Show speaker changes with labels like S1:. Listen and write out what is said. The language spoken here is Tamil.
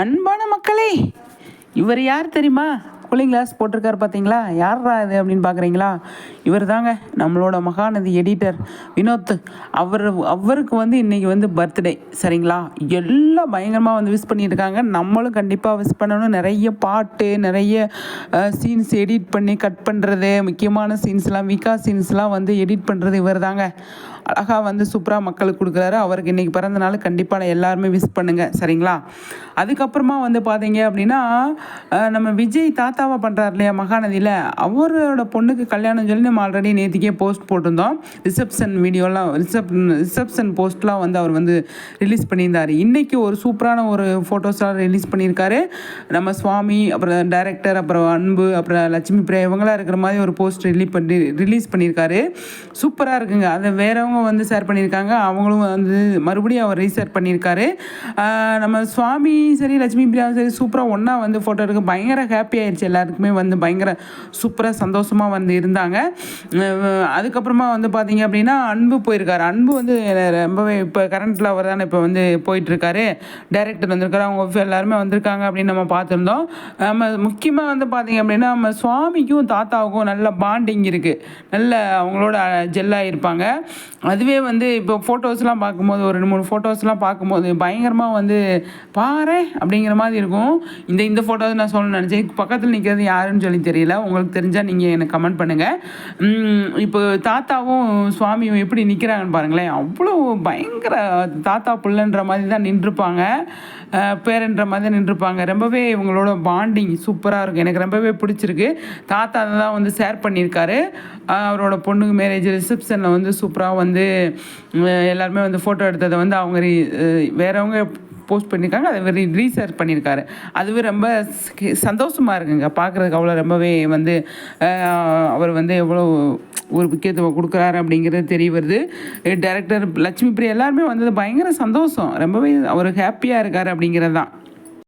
S1: அன்பான மக்களே இவர் யார் தெரியுமா? கூலிங் கிளாஸ் போட்டிருக்காரு பார்த்தீங்களா யாரா இது அப்படின்னு பார்க்குறீங்களா இவர் தாங்க நம்மளோட மகாநதி எடிட்டர் வினோத். அவர் அவருக்கு வந்து இன்றைக்கி வந்து பர்த்டே சரிங்களா? எல்லாம் பயங்கரமாக வந்து விஷ் பண்ணியிருக்காங்க நம்மளும் கண்டிப்பாக விஷ் பண்ணணும். நிறைய பாட்டு நிறைய சீன்ஸ் எடிட் பண்ணி கட் பண்ணுறது முக்கியமான சீன்ஸ்லாம் விகா சீன்ஸ்லாம் வந்து எடிட் பண்ணுறது இவர் தாங்க அழகாக வந்து சூப்பராக மக்களுக்கு கொடுக்குறாரு. அவருக்கு இன்றைக்கி பிறந்த நாள் கண்டிப்பாக எல்லாருமே விஷ் பண்ணுங்கள் சரிங்களா? அதுக்கப்புறமா வந்து பார்த்தீங்க அப்படின்னா நம்ம விஜய் தாத்தாவை பண்ணுறாரு இல்லையா மகாநதியில்? அவரோட பொண்ணுக்கு கல்யாணம் சொல்லி நம்ம ஆல்ரெடி நேற்றுக்கே போஸ்ட் போட்டிருந்தோம். ரிசப்ஷன் வீடியோலாம் ரிசப் ரிசப்ஷன் போஸ்ட்லாம் வந்து அவர் வந்து ரிலீஸ் பண்ணியிருந்தார். இன்றைக்கி ஒரு சூப்பரான ஒரு ஃபோட்டோஸ்லாம் ரிலீஸ் பண்ணியிருக்காரு. நம்ம சுவாமி அப்புறம் டைரக்டர் அப்புறம் அன்பு அப்புறம் லட்சுமி பிரியா இவங்களாம் இருக்கிற மாதிரி ஒரு போஸ்ட் ரிலீஸ் பண்ணி ரிலீஸ் பண்ணியிருக்காரு. சூப்பராக இருக்குங்க. அதை வேறவங்க வந்து ஷேர் பண்ணியிருக்காங்க. அவங்களும் வந்து மறுபடியும் அவர் ரீசேர் பண்ணியிருக்காரு. நம்ம சுவாமி சரி லட்சுமி பிரியாவும் சரி சூப்பராக ஒன்றா வந்து ஃபோட்டோ எடுக்க பயங்கர ஹாப்பி ஆயிடுச்சு எல்லாருக்குமே வந்து பயங்கர சூப்பராக சந்தோஷமாக வந்து இருந்தாங்க. அதுக்கப்புறமா வந்து பார்த்தீங்க அப்படின்னா அன்பு போயிருக்காரு. அன்பு வந்து ரொம்பவே இப்போ கரண்ட்டில் அவர் தானே இப்போ வந்து போயிட்டுருக்காரு. டைரக்டர் வந்திருக்காரு. அவங்க எல்லாருமே வந்திருக்காங்க அப்படின்னு நம்ம பார்த்துருந்தோம். நம்ம முக்கியமாக வந்து பார்த்தீங்க அப்படின்னா நம்ம சுவாமிக்கும் தாத்தாவுக்கும் நல்ல பாண்டிங் இருக்குது நல்ல அவங்களோட ஜெல்லாக இருப்பாங்க. அதுவே வந்து இப்போ ஃபோட்டோஸ்லாம் பார்க்கும்போது ஒரு ரெண்டு மூணு ஃபோட்டோஸ்லாம் பார்க்கும்போது பயங்கரமாக வந்து பாரு! அப்படிங்கிற மாதிரி இருக்கும். இந்த இந்த ஃபோட்டோஸ் நான் சொல்லணும்னு நினச்சேன். பக்கத்தில் நிற்கிறது யாருன்னு சொல்லி தெரியல. உங்களுக்கு தெரிஞ்சால் நீங்கள் எனக்கு கமெண்ட் பண்ணுங்கள் இப்போ தாத்தாவும் சுவாமியும் எப்படி நிற்கிறாங்கன்னு பாருங்களேன். அவ்வளோ பயங்கர தாத்தா புள்ளன்ற மாதிரி தான் நின்றுருப்பாங்க பேரன்ற மாதிரி தான் நின்றுருப்பாங்க ரொம்பவே இவங்களோட பாண்டிங் சூப்பராக இருக்கும். எனக்கு ரொம்பவே பிடிச்சிருக்கு. தாத்தா தான் வந்து ஷேர் பண்ணியிருக்காரு. அவரோட பொண்ணுக்கு மேரேஜ் ரிசப்ஷனில் வந்து சூப்பராக வந்து வந்து எல்லாருமே வந்து ஃபோட்டோ எடுத்ததை வந்து அவங்க வேறவங்க போஸ்ட் பண்ணியிருக்காங்க அதை வெரி ரீசர்ச் பண்ணியிருக்காரு அதுவே ரொம்ப சந்தோஷமாக இருக்குங்க. பார்க்குறதுக்கு அவ்வளோ ரொம்பவே வந்து அவர் வந்து எவ்வளோ ஒரு முக்கியத்துவம் கொடுக்குறாரு அப்படிங்கிறது தெரிய வருது. டேரக்டர் லட்சுமி பிரியா எல்லாருமே வந்தது பயங்கர சந்தோஷம். ரொம்பவே அவர் ஹாப்பியாக இருக்கார் அப்படிங்கிறது தான்.